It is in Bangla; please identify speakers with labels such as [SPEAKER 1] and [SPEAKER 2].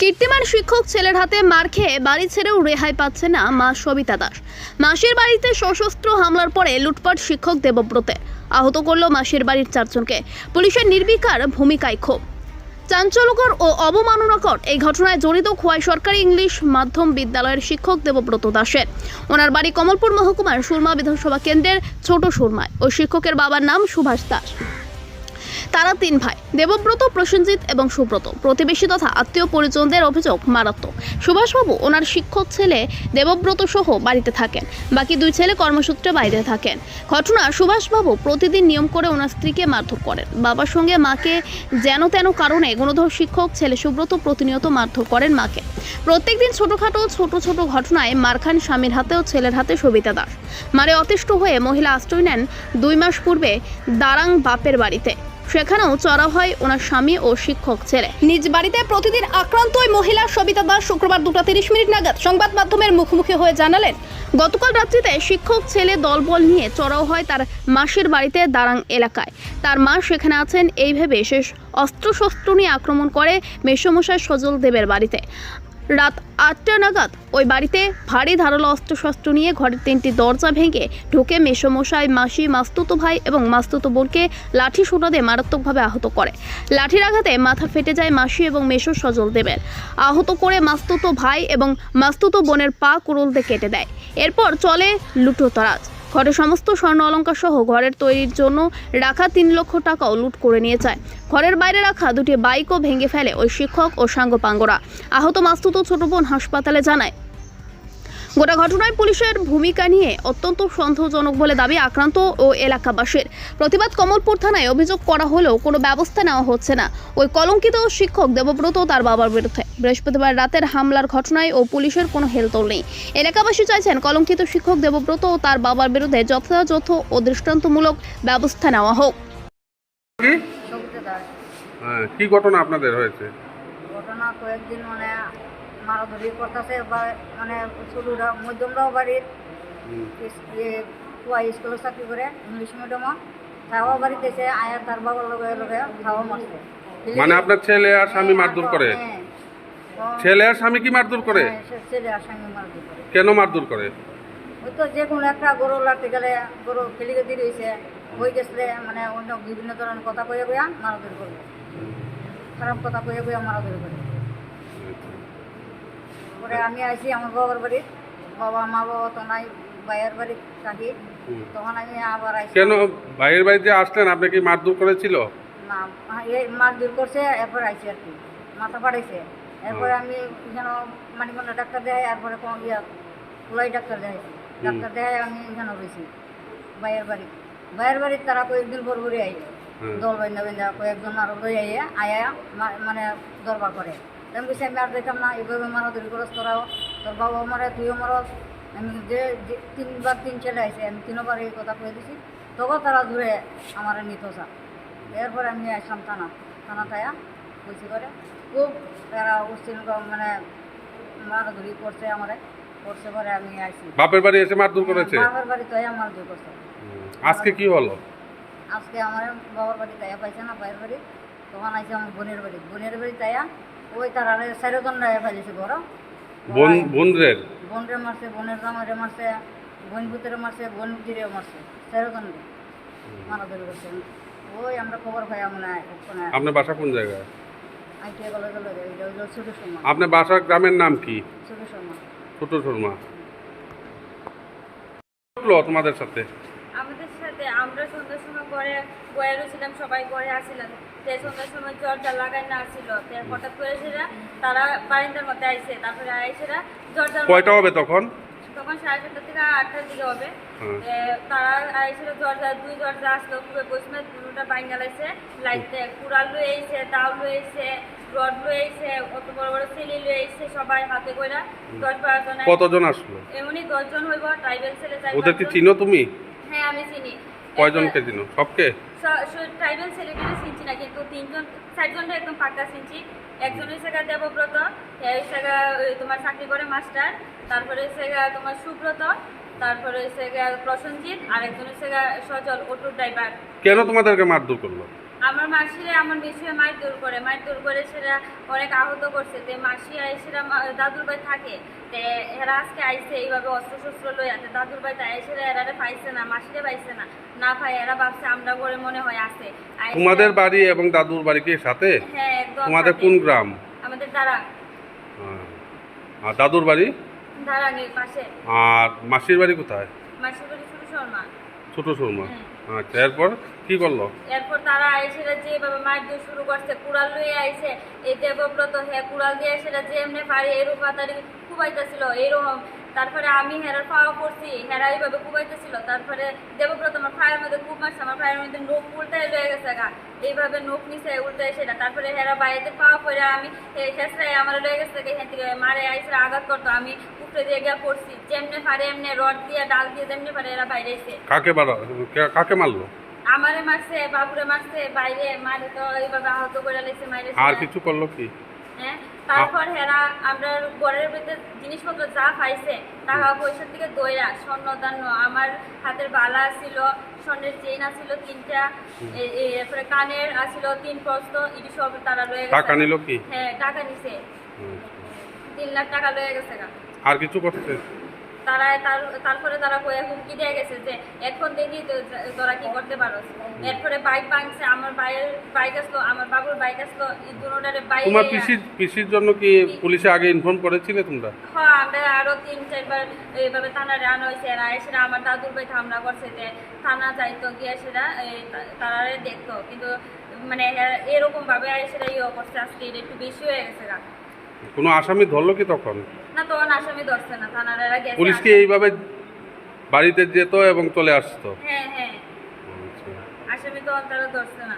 [SPEAKER 1] কীর্তিমান শিক্ষক ছেলের হাতে মার খেয়ে বাড়ি ছেড়েও রেহাই পাচ্ছে না মা সবিতা দাস। মাসির বাড়িতে সশস্ত্র হামলার পরে লুটপাট শিক্ষক দেবব্রতে আহত করল মাসির বাড়ির চারজনকে। পুলিশের নির্বিকার ভূমিকায় ক্ষোভ। চাঞ্চল্যকর ও অবমাননাকর এই ঘটনায় জড়িত খোয়াই সরকারি ইংলিশ মাধ্যম বিদ্যালয়ের শিক্ষক দেবব্রত দাসের। ওনার বাড়ি কমলপুর মহকুমার সুরমা বিধানসভা কেন্দ্রের ছোট সুরমায় ওই শিক্ষকের বাবার নাম সুভাষ দাস। তারা তিন ভাই, দেবব্রত, প্রসেনজিৎ এবং সুব্রত। প্রতিবেশী তথা আত্মীয় পরিজনদের অভিযোগ মারাত্মক। সুভাষবাবু ওনার শিক্ষক ছেলে দেবব্রত সহ বাড়িতে থাকেন। বাকি দুই ছেলে কর্মসূত্রে বাইরে থাকেন। ঘটনা, সুভাষবাবু প্রতিদিন নিয়ম করে ওনার স্ত্রীকে মারধর করেন। বাবার সঙ্গে মাকে যেন তেন কারণে গুণধর শিক্ষক ছেলে সুব্রত প্রতিনিয়ত মারধর করেন মাকে। প্রত্যেকদিন ছোটোখাটো, ছোট ছোট ঘটনায় মারখান স্বামীর হাতে ও ছেলের হাতে সবিতা দাস। মারে অতিষ্ঠ হয়ে মহিলা আশ্রয় নেন দুই মাস পূর্বে দারাং বাপের বাড়িতে। সেখানেও চড়া হয় ওনার স্বামী ও শিক্ষক ছেলে। নিজ বাড়িতে প্রতিদিন আক্রান্ত ওই মহিলা সবিতা দাস শুক্রবার দুটা তিরিশ মিনিট নাগাদ সংবাদ মাধ্যমের মুখোমুখি হয়ে জানালেন, গতকাল রাত্রিতে শিক্ষক ছেলে দলবল নিয়ে চড়াও হয় তার মাসির বাড়িতে দারাং এলাকায়। তার মা সেখানে আছেন, এই ভেবে শেষ অস্ত্রশস্ত্র নিয়ে আক্রমণ করে মেসমশাই সজল দেবের বাড়িতে। রাত আটটা নাগাদ ওই বাড়িতে ভারী ধারালো অস্ত্রশস্ত্র নিয়ে ঘরের তিনটি দরজা ভেঙে ঢুকে মেসমশাই, মাসি, মাস্তুতো ভাই এবং মাস্তুতো বোনকে লাঠি দিয়ে মারাত্মকভাবে আহত করে। লাঠির আঘাতে মাথা ফেটে যায় মাসি এবং মেশো সজল দেবের আহত করে মাস্তুতো ভাই এবং মাস্তুতো বোনের পা দিয়ে কেটে দেয়। এরপর চলে লুটোতরাজ। ঘরে সমস্ত স্বর্ণ অলঙ্কার সহ ঘরের তৈরির জন্য রাখা তিন লক্ষ টাকাও লুট করে নিয়ে যায়। ঘরের বাইরে রাখা দুটি বাইকও ভেঙে ফেলে ওই শিক্ষক ও সাঙ্গ সাঙ্গপাঙ্গরা। আহত মাস্তুত ছোট বোন হাসপাতালে জানায় গোটা ঘটনায় পুলিশের ভূমিকা নিয়ে অত্যন্ত সন্দেহজনক বলে দাবি আক্রান্ত ও এলাকাবাসীর। প্রতিবাদ কমলপুর থানায় অভিযোগ করা হলেও কোনো ব্যবস্থা নেওয়া হচ্ছে না। ওই কলঙ্কিত শিক্ষক দেবব্রত তার বাবার বিরুদ্ধে। বৃহস্পতিবার রাতের হামলার ঘটনায় ও পুলিশের কোনো হেলতোল নেই। এলাকাবাসী চাইছেন কলঙ্কিত শিক্ষক দেবব্রত ও তার বাবার বিরুদ্ধে যথাযথ ও দৃষ্টান্তমূলক ব্যবস্থা নেওয়া হোক।
[SPEAKER 2] কি? হ্যাঁ, কি ঘটনা আপনাদের হয়েছে?
[SPEAKER 3] ঘটনা কয়েকদিন মানে মারাধরি করতেছে বা মানে ছোটরা মধ্যমরাও বাড়ির কুয়া স্কুলে চাকরি করে ইংলিশ মিডিয়ামও তাও বাড়িতে এসে আয়া তার বাবার লগে লগে খাওয়া মারছে।
[SPEAKER 2] মানে আপনার ছেলে আর স্বামী মারধর করে?
[SPEAKER 3] হ্যাঁ।
[SPEAKER 2] ছেলে আর স্বামী কি মারধর করে?
[SPEAKER 3] হ্যাঁ, ছেলে আর সঙ্গে মারধর করে।
[SPEAKER 2] কেন মারধর করে?
[SPEAKER 3] ওই তো যে কোনো একটা গরু লাড়তে গেলে গরু ফেলিকে দিয়ে রয়েছে হয়ে গেছিলে মানে অন্য বিভিন্ন ধরনের কথা কয়ে কইয়া মারাধরি করবে। খারাপ কথা কয়ে কইয়া মারাধরি করবে পরে আমি আইছি আমার বাবার বাড়ি। বাবা মা বাবা তো নাই ভাইয়ের বাড়ি থাকি। তখন আমি আবার আইছি।
[SPEAKER 2] কেন? ভাইয়ের বাড়িতে আসলেন? আপনি কি মারধর করেছিল?
[SPEAKER 3] না এই মার দূর করছে এরপর আইছি আর কি। মাথা পাড়াইছে এরপরে আমি এখানে মানিকন্যা ডাক্তার দেয় এরপরে কোন ইয়া কুলাই ডাক্তার দেয় ডাক্তার দেয় আমি এখানে রয়েছি ভাইয়ের বাড়ি। ভাইয়ের বাড়ির তারা কয়েকদিন পর পরে আই দল বাইন্দা বাইন্দা কয়েকজন আরও লই আইয়া আয়া মানে দরবার করে। আমি বলছি আমি আর দেখতাম না এইভাবে মারাধরি করস তোরাও তোর বাবা মারে তুইও মারস আমি যে তিনবার তিন ছেলে আইছে আমি তিনবার এই কথা কয়ে দিছি তবু তারা ধরে আমার নিত চা এরপরে আমি আসলাম থানা থানা থায়া বলছি করে খুব তারা উচ্ছিল মানে মারাধরি করছে আমারে করছে পরে আমি আইছি
[SPEAKER 2] বাপের বাড়ি এসে মারধর করেছে?
[SPEAKER 3] বাবার বাড়ি তো মারাধরি করছে।
[SPEAKER 2] আজকে কি হলো?
[SPEAKER 3] আজকে আমার বাবার বাড়ি তাইয়া পাইছে না ভাইয়ের বাড়ি। তখন আইছে আমার বোনের বাড়ি। বোনের বাড়ি তাইয়া ওই তারা চারিজন রায় ফেলেছে বড়।
[SPEAKER 2] বোন বোনদের?
[SPEAKER 3] বোনরে মারছে বোনের জামাইরে মারছে বোন ভূতেরে মারছে বোন জিরেও মারছে চারিজন মারাধরি করছে। ওই আমরা খবর পাই আমরা
[SPEAKER 2] আপনার বাসা কোন জায়গায়? আপনার বাসার গ্রামের নাম কি?
[SPEAKER 3] ছোট সময়
[SPEAKER 2] ছোট শর্মা। তোমাদের সাথে।
[SPEAKER 4] আমরা সন্ধ্যার সময় ঘরে বয়ারও ছিলাম সবাই ঘরে আসছিলাম সে সন্ধ্যার সময় জলটা লাগাই না আসছিল তো হঠাৎ করে সেরা তারা বারিন্দার মধ্যে আইসে তারপরে আইসেরা জলটা
[SPEAKER 2] কয়টা হবে তখন?
[SPEAKER 4] তখন সাড়ে সাতটা থেকে আটটার দিকে হবে। তারা আইসেরা দরজা দুই দরজা আসলো। পুরো বসমে দুটা বাইঙ্গা লাইছে লাইতে কুড়াল দাও লয়ে এসে রড লয়ে এসে অত বড় বড় সিলি লয়ে এসে সবাই হাতে কইরা দশ বারো জন
[SPEAKER 2] কতজন আসলো?
[SPEAKER 4] এমনি দশজন হইব ট্রাইবেল ছেলে
[SPEAKER 2] ওদেরকে
[SPEAKER 4] পাঁচজন।
[SPEAKER 2] চিনো তুমি?
[SPEAKER 4] হ্যাঁ আমি চিনি।
[SPEAKER 2] কয়জনকে চিনো সবকে?
[SPEAKER 4] ট্রাইবাল ছেলেগুলো চিনছি না কিন্তু তিনজন চারজনটা একদম পাকা চিনছি একজন হইছে গা দেবব্রত এ হচ্ছে গা তোমার চাকরি করে মাস্টার তারপরে হইছে গা তোমার সুব্রত তারপরে হইছে গা প্রসঞ্জিৎ আর একজন হইছে গা সজল অটো ড্রাইভার
[SPEAKER 2] কেন তোমাদেরকে মারধর করল?
[SPEAKER 4] আমার মাসিরে আমার বিষয়ে মারধর করে মারধর করে সেটা অনেক আহত করছে। তে মাসি সেটা দাদুর ভাই থাকে। তে এরা আজকে আইসে এইভাবে অস্ত্র শস্ত্র লই আছে দাদুর ভাই তাই সেটা এরারে পাইছে না মাসিরে পাইছে না। না পাই এরা ভাবছে আমরা করে মনে হয় আছে।
[SPEAKER 2] তোমাদের বাড়ি এবং দাদুর বাড়ি কি সাথে?
[SPEAKER 4] হ্যাঁ একদম
[SPEAKER 2] তোমাদের কোন গ্রাম?
[SPEAKER 4] আমাদের দাঁড়া
[SPEAKER 2] হ্যাঁ। আর দাদুর বাড়ি?
[SPEAKER 4] দাঁড়ানির পাশে।
[SPEAKER 2] আর মাসির বাড়ি কোথায়?
[SPEAKER 4] মাসির বাড়ি শুরু শর্মা।
[SPEAKER 2] ছোট
[SPEAKER 4] হ্যাঁ।
[SPEAKER 2] আচ্ছা এরপর কি করল?
[SPEAKER 4] এরপর তারা আইসেরা যেভাবে মার দিয়ে শুরু করছে, কুড়াল লইয়ে আইসে। এই দেবব্রত হ্যাঁ কুড়াল দিয়ে সেটা যেমনি পারে এরকম পাতারি খুবাইতেছিল এইরকম তারপরে আমি হেরার পাওয়া করছি হেরা এইভাবে কুবাইতেছিল তারপরে দেবব্রত আমার ফায়ের মধ্যে খুব মারছে আমার ফায়ের মধ্যে নোখ উল্টাই লয়ে গেছে গা। এইভাবে নোখ নিছে উল্টাই সেটা। তারপরে হেরা বাইরে পাওয়া করে আমি হেসরাই আমার লয়ে গেছে এখান থেকে মারে আইসে আঘাত করতো। আমি উপরে দিয়ে গিয়া পড়ছি যেমনি পারে এমনি রড দিয়ে ডাল দিয়ে যেমনি পারে এরা বাইরে এসে
[SPEAKER 2] কাকে বাড়া কাকে মারলো?
[SPEAKER 4] আমারে মারছে বাবুরে মারছে বাইরে মারে তো এইভাবে আহত করে লাইছে মাইরে
[SPEAKER 2] আর কিছু করল কি?
[SPEAKER 4] হ্যাঁ? তারপর হেরা আমরা ঘরের ভিতরে জিনিসপত্র যা পাইছে টাকা পয়সার থেকে দইরা স্বর্ণ দান্য আমার হাতের বালা ছিল স্বর্ণের চেইন আছিল তিনটা এরপরে কানের আছিল তিন প্রস্ত এটি সব তারা রয়ে গেছে।
[SPEAKER 2] টাকা নিল কি?
[SPEAKER 4] হ্যাঁ টাকা নিছে। তিন লাখ টাকা রয়ে গেছে
[SPEAKER 2] আর কিছু করছে
[SPEAKER 4] তারা তারপরে তারা হুমকি দিয়ে গেছে যে এখন দেখি তোরা কি করতে পারো এরপরে বাইক ভাঙছে আমার বাইরের বাইক আসলো আমার বাবুর বাইক আসলো এই দুটারে বাইক
[SPEAKER 2] তোমার পিসির পিসির জন্য কি পুলিশে আগে ইনফর্ম করেছিলে তোমরা?
[SPEAKER 4] হ্যাঁ আমরা আরও তিন চারবার এইভাবে থানারে আনা হয়েছে। সেটা আমার দাদুর ভাই হামলা করছে যে থানা যাইতো গিয়ে সেটা এই তা- তারারে দেখতো। কিন্তু মানে এরকম ভাবে সেটা ইয়ে করছে আজকে একটু বেশি হয়ে গেছে।
[SPEAKER 2] কোনো আসামি ধরলো কি তখন?
[SPEAKER 4] পুলিশকে তখন আসামি ধরছে না থানার গেছে
[SPEAKER 2] পুলিশ কি এইভাবে বাড়িতে যেত এবং চলে আসতো?
[SPEAKER 4] হ্যাঁ হ্যাঁ।
[SPEAKER 2] আচ্ছা।
[SPEAKER 4] আসামি তো তারা ধরছে না।